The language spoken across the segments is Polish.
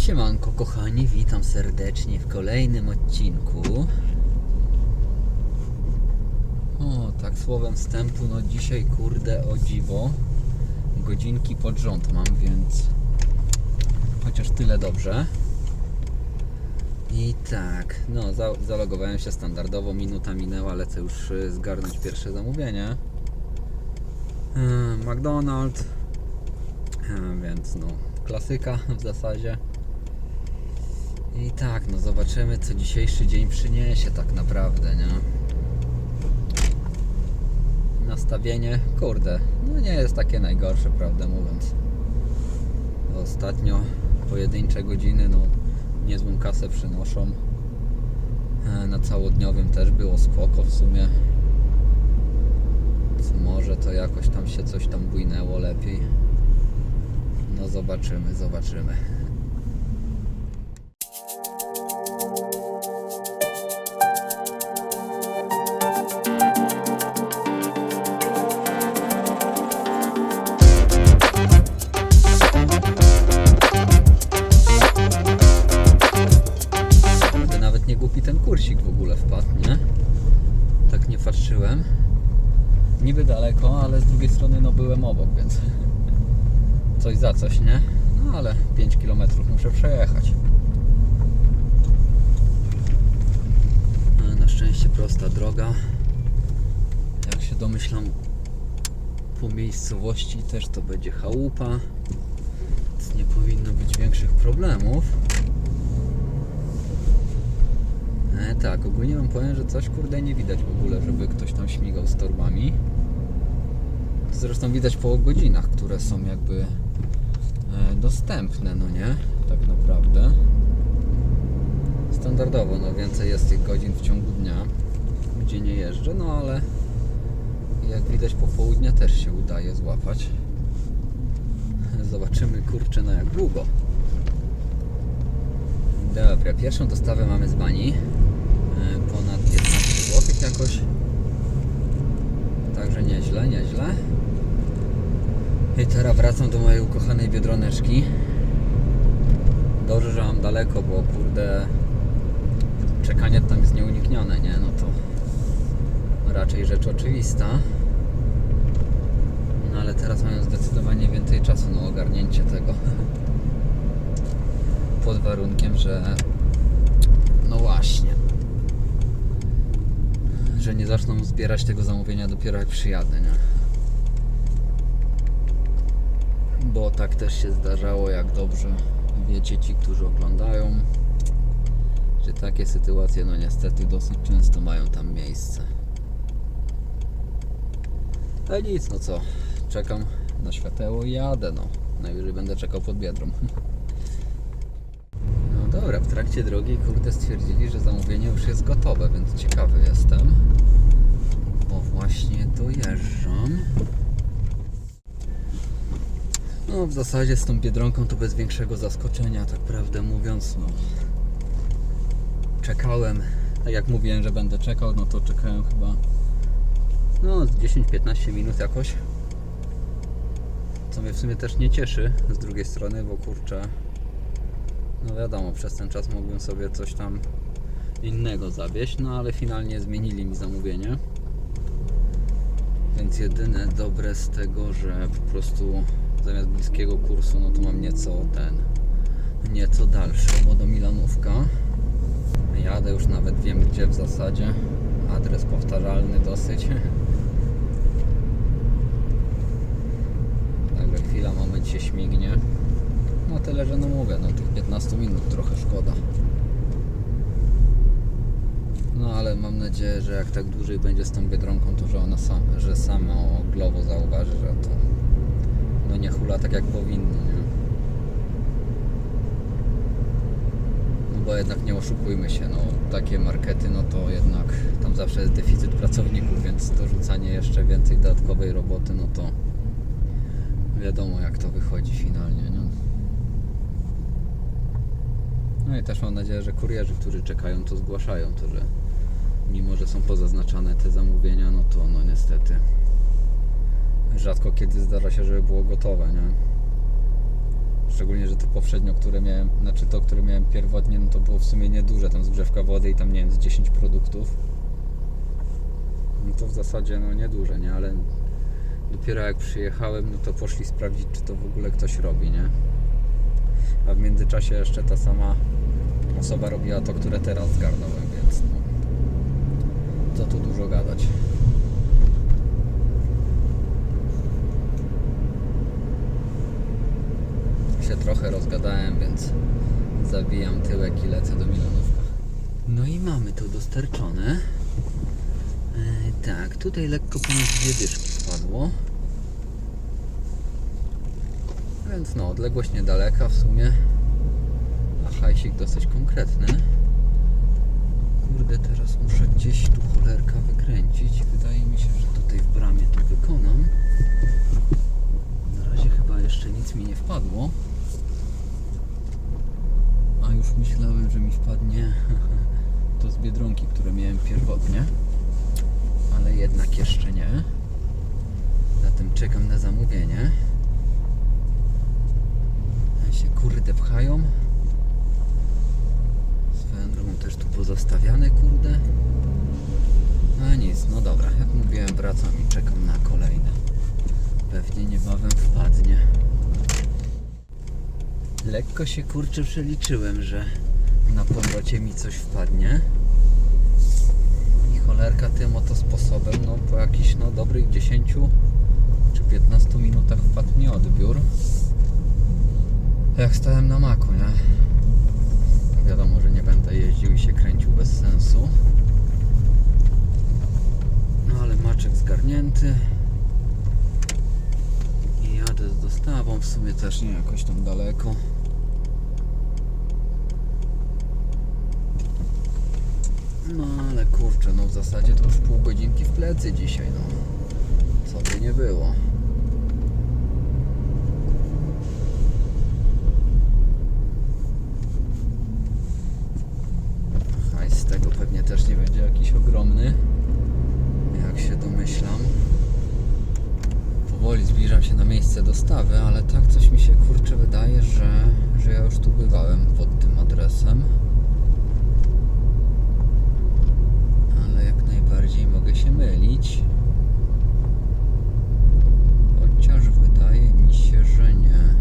Siemanko kochani, witam serdecznie w kolejnym odcinku. O, tak słowem wstępu, no dzisiaj kurde o dziwo godzinki pod rząd mam, więc chociaż tyle dobrze. I tak, no za, zalogowałem się standardowo, minuta minęła, lecę już y, zgarnąć pierwsze zamówienie. Yy, McDonald's, Yy, więc no klasyka w zasadzie. I tak, no zobaczymy co dzisiejszy dzień przyniesie tak naprawdę, nie? Nastawienie, kurde, no nie jest takie najgorsze, prawdę mówiąc. Ostatnio pojedyncze godziny, no niezłą kasę przynoszą. E, Na całodniowym też było spoko w sumie. Co Może to jakoś tam się coś tam bujnęło lepiej. No zobaczymy, zobaczymy. Nie głupi ten kursik w ogóle wpadł, nie? Tak nie patrzyłem. Niby daleko, ale z drugiej strony no byłem obok, więc coś za coś, nie? No ale 5 km muszę przejechać. Ale Na szczęście prosta droga. Jak się domyślam, po miejscowości też to będzie chałupa, więc nie powinno być większych problemów. E, tak, ogólnie wam powiem, że coś kurde nie widać w ogóle, żeby ktoś tam śmigał z torbami. Zresztą widać po godzinach, które są jakby e, dostępne, no nie? Tak naprawdę. Standardowo, no więcej jest tych godzin w ciągu dnia, gdzie nie jeżdżę, no ale jak widać po południa też się udaje złapać. Zobaczymy kurczę na jak długo. Dobra, pierwszą dostawę mamy z bani. Ponad 15 zł jakoś. Także nieźle, nieźle. I teraz wracam do mojej ukochanej biedroneczki. Dobrze, że mam daleko, bo kurde czekanie tam jest nieuniknione, nie? No to raczej rzecz oczywista. No ale teraz mają zdecydowanie więcej czasu na ogarnięcie tego. Pod warunkiem, że no właśnie. Że nie zaczną zbierać tego zamówienia dopiero jak przyjadę, nie? Bo tak też się zdarzało, jak dobrze wiecie ci, którzy oglądają, że takie sytuacje, no niestety dosyć często mają tam miejsce. Ale nic, no co, czekam na światełko i jadę, no. Najwyżej będę czekał pod biedrą. Dobra, w trakcie drogi, kurde, stwierdzili, że zamówienie już jest gotowe, więc ciekawy jestem. Bo właśnie dojeżdżam. No, w zasadzie z tą biedronką to bez większego zaskoczenia, tak prawdę mówiąc, no. Czekałem, tak jak mówiłem, że będę czekał, no to czekałem chyba no z 10-15 minut jakoś. Co mnie w sumie też nie cieszy z drugiej strony, bo kurczę, no wiadomo, przez ten czas mógłbym sobie coś tam innego zawieźć, no ale finalnie zmienili mi zamówienie. Więc jedyne dobre z tego, że po prostu zamiast bliskiego kursu, no to mam nieco ten, nieco dalszy, bo do Milanówka. Jadę już nawet wiem gdzie w zasadzie. Adres powtarzalny dosyć. Także chwila, moment się śmignie. No tyle, że no mówię, no tych 15 minut trochę szkoda. No ale mam nadzieję, że jak tak dłużej będzie z tą Biedronką, to że ona sam, że samo Glovo zauważy, że to no nie hula tak jak powinno, nie? No bo jednak nie oszukujmy się, no takie markety, no to jednak tam zawsze jest deficyt pracowników, więc dorzucanie jeszcze więcej dodatkowej roboty, no to wiadomo jak to wychodzi finalnie, nie? No i też mam nadzieję, że kurierzy, którzy czekają, to zgłaszają to, że mimo, że są pozaznaczane te zamówienia, no to no niestety rzadko kiedy zdarza się, żeby było gotowe, nie? Szczególnie, że to poprzednio, które miałem, znaczy to, które miałem pierwotnie, no to było w sumie nieduże, tam zgrzewka wody i tam nie wiem, z 10 produktów. No to w zasadzie no nieduże, nie? Ale dopiero jak przyjechałem, no to poszli sprawdzić, czy to w ogóle ktoś robi, nie? a w międzyczasie jeszcze ta sama osoba robiła to, które teraz zgarnąłem, więc no, co tu dużo gadać. Się trochę rozgadałem, więc zabijam tyłek i lecę do Milanówka. No i mamy to dostarczone. E, tak, tutaj lekko ponad dwie dyszki spadło. 50%, no odległość niedaleka w sumie. A hajsik dosyć konkretny. Kurde, teraz muszę gdzieś tu cholerka wykręcić. Wydaje mi się, że tutaj w bramie to wykonam. Na razie chyba jeszcze nic mi nie wpadło. A już myślałem, że mi wpadnie to z Biedronki, które miałem pierwotnie. Ale jednak jeszcze nie. Zatem czekam na zamówienie. Się kurde pchają. Swoją drogą też tu pozostawiane, kurde. A nic, no dobra, jak mówiłem, wracam i czekam na kolejne. Pewnie niebawem wpadnie. Lekko się kurczę przeliczyłem, że na powrocie mi coś wpadnie. I cholerka tym oto sposobem, no po jakichś no dobrych 10 czy 15 minutach wpadł mi odbiór. Jak stałem na maku, nie? Wiadomo, że nie będę jeździł i się kręcił bez sensu. No ale maczek zgarnięty. I jadę z dostawą, w sumie też nie jakoś tam daleko. No ale kurczę, no w zasadzie to już pół godzinki w plecy dzisiaj, no. Co by nie było. Hajs z tego pewnie też nie będzie jakiś ogromny, jak się domyślam. Powoli zbliżam się na miejsce dostawy, ale tak coś mi się kurczę wydaje, że, że ja już tu bywałem pod tym adresem. Ale jak najbardziej mogę się mylić. Chociaż wydaje mi się, że nie.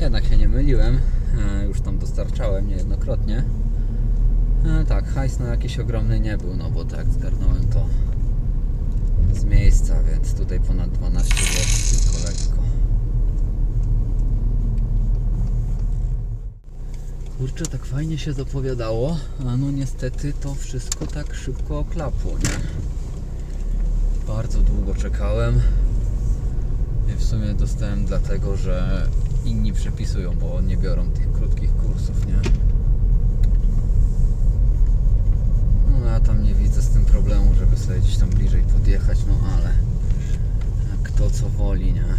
Jednak się nie myliłem. E, Już tam dostarczałem niejednokrotnie. E, Tak, hajs na jakiś ogromny nie był, no bo tak, zgarnąłem to z miejsca, więc tutaj ponad 12 zł tylko lekko. Kurczę, tak fajnie się zapowiadało, a no niestety to wszystko tak szybko oklapło, nie? Bardzo długo czekałem i w sumie dostałem dlatego, że inni przepisują, bo nie biorą tych krótkich kursów, nie? No ja tam nie widzę z tym problemu, żeby sobie gdzieś tam bliżej podjechać, no ale kto co woli, nie?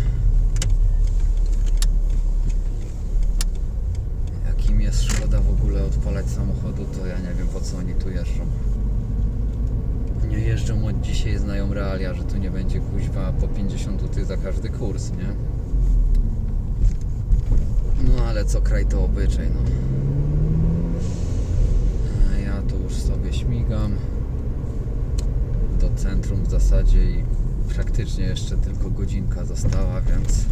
Jak im jest szkoda w ogóle odpalać samochodu, to ja nie wiem po co oni tu jeżdżą. Nie jeżdżą od dzisiaj, znają realia, że tu nie będzie kuźwa po 50 zł za każdy kurs, nie? No ale co kraj to obyczaj, no. Ja tu już sobie śmigam do centrum w zasadzie i praktycznie jeszcze tylko godzinka została, więc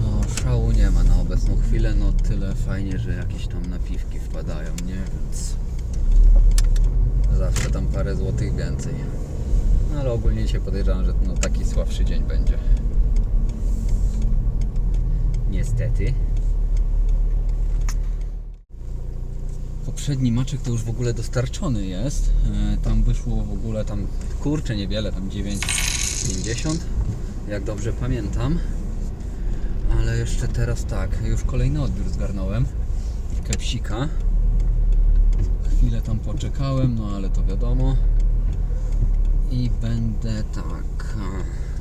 no, szału nie ma na obecną chwilę, no tyle fajnie, że jakieś tam napiwki wpadają, nie? Więc zawsze tam parę złotych więcej. No, ale ogólnie się podejrzewam, że no, taki słabszy dzień będzie. Niestety. Poprzedni maczek to już w ogóle dostarczony jest. E, Tam wyszło w ogóle tam kurczę niewiele, tam 9,50 jak dobrze pamiętam. Ale jeszcze teraz tak, już kolejny odbiór zgarnąłem. Kepsika. Chwilę tam poczekałem, no ale to wiadomo. I będę tak.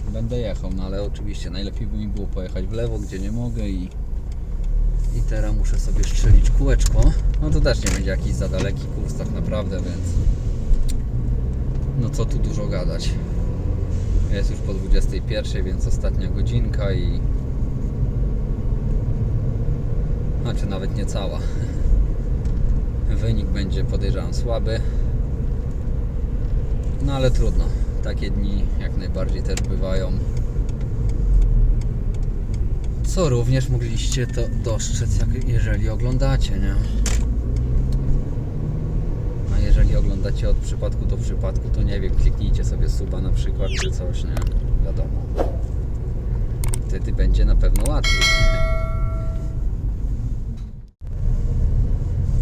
a, Będę jechał, no ale oczywiście najlepiej by mi było pojechać w lewo, gdzie nie mogę i i teraz muszę sobie strzelić kółeczko. No to też nie będzie jakiś za daleki kurs tak naprawdę, więc no co tu dużo gadać. Jest już po 21, więc ostatnia godzinka i. Znaczy nawet nie cała. Wynik będzie podejrzewam słaby. No ale trudno. Takie dni jak najbardziej też bywają. Co również mogliście to dostrzec, jak, jeżeli oglądacie, nie? A jeżeli oglądacie od przypadku do przypadku, to nie wiem, kliknijcie sobie suba na przykład, czy coś, nie? Wiadomo. Wtedy będzie na pewno łatwiej.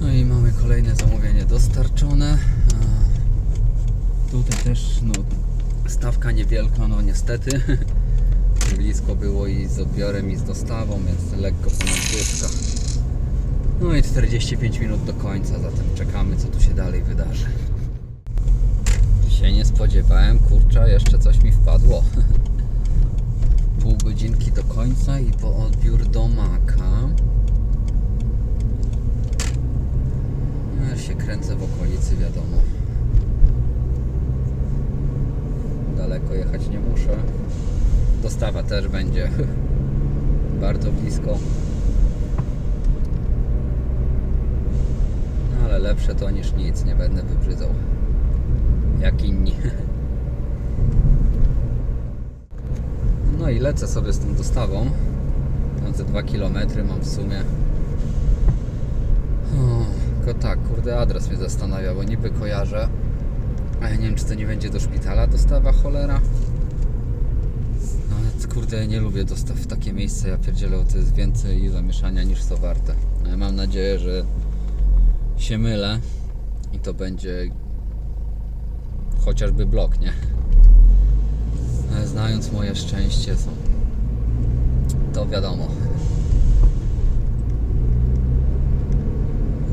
No i mamy kolejne zamówienie dostarczone. Tutaj też, no, stawka niewielka, no niestety. Blisko było i z odbiorem, i z dostawą, więc lekko ponad dyszka. No i 45 minut do końca, zatem czekamy, co tu się dalej wydarzy. Się nie spodziewałem, kurczę, jeszcze coś mi wpadło. Pół godzinki do końca i po odbiór do Maka. Ja się kręcę w okolicy, wiadomo. Daleko jechać nie muszę. Dostawa też będzie bardzo blisko. No ale lepsze to niż nic, nie będę wybrzydzał. Jak inni. No i lecę sobie z tą dostawą. Tam ze 2 km mam w sumie. Tylko tak, kurde, adres mnie zastanawia, bo niby kojarzę. A ja nie wiem, czy to nie będzie do szpitala dostawa, cholera. No, kurde, nie lubię dostaw w takie miejsce, ja pierdzielę, to jest więcej zamieszania niż to warte. Ale mam nadzieję, że się mylę i to będzie chociażby blok, nie? Znając moje szczęście, to wiadomo.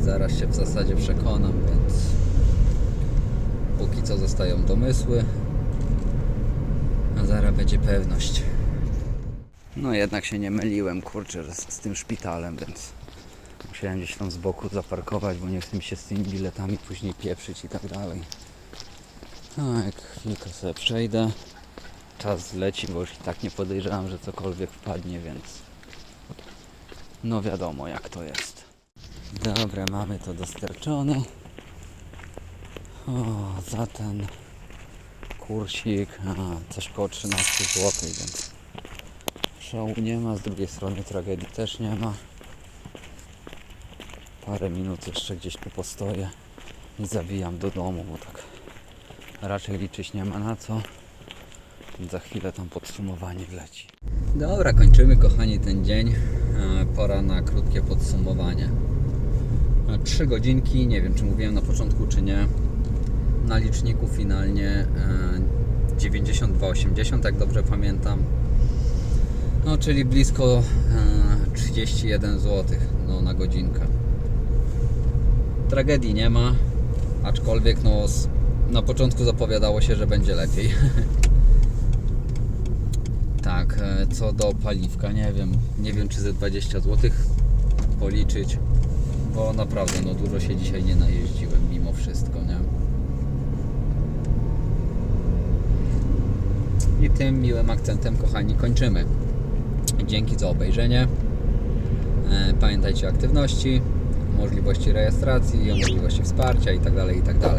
Zaraz się w zasadzie przekonam, więc póki co zostają domysły, a zaraz będzie pewność. No jednak się nie myliłem, kurczę, z, z tym szpitalem, więc musiałem gdzieś tam z boku zaparkować, bo nie chcę mi się z tymi biletami później pieprzyć i tak dalej. Tak, chwilkę sobie przejdę. Czas leci, bo już i tak nie podejrzewam, że cokolwiek wpadnie, więc no wiadomo jak to jest. Dobra, mamy to dostarczone. O, za ten kursik, a, coś koło 13 zł, więc nie ma, z drugiej strony tragedii też nie ma. Parę minut jeszcze gdzieś tu postoję i zawijam do domu, bo tak raczej liczyć nie ma na co. Za chwilę tam podsumowanie wleci. Dobra, kończymy kochani ten dzień. E, Pora na krótkie podsumowanie. E, Trzy godzinki, nie wiem czy mówiłem na początku czy nie. Na liczniku finalnie e, 92,80 jak dobrze pamiętam. No czyli blisko e, 31 zł no, na godzinkę. Tragedii nie ma, aczkolwiek no, na początku zapowiadało się, że będzie lepiej. tak, e, co do paliwka, nie wiem, nie wiem czy ze 20 zł policzyć, bo naprawdę no dużo się dzisiaj nie najeździłem mimo wszystko, nie? I tym miłym akcentem, kochani, kończymy. Dzięki za obejrzenie. E, Pamiętajcie o aktywności, możliwości rejestracji, o możliwości wsparcia itd. itd.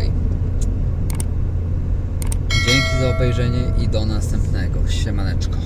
Dzięki za obejrzenie i do następnego. Siemaneczko.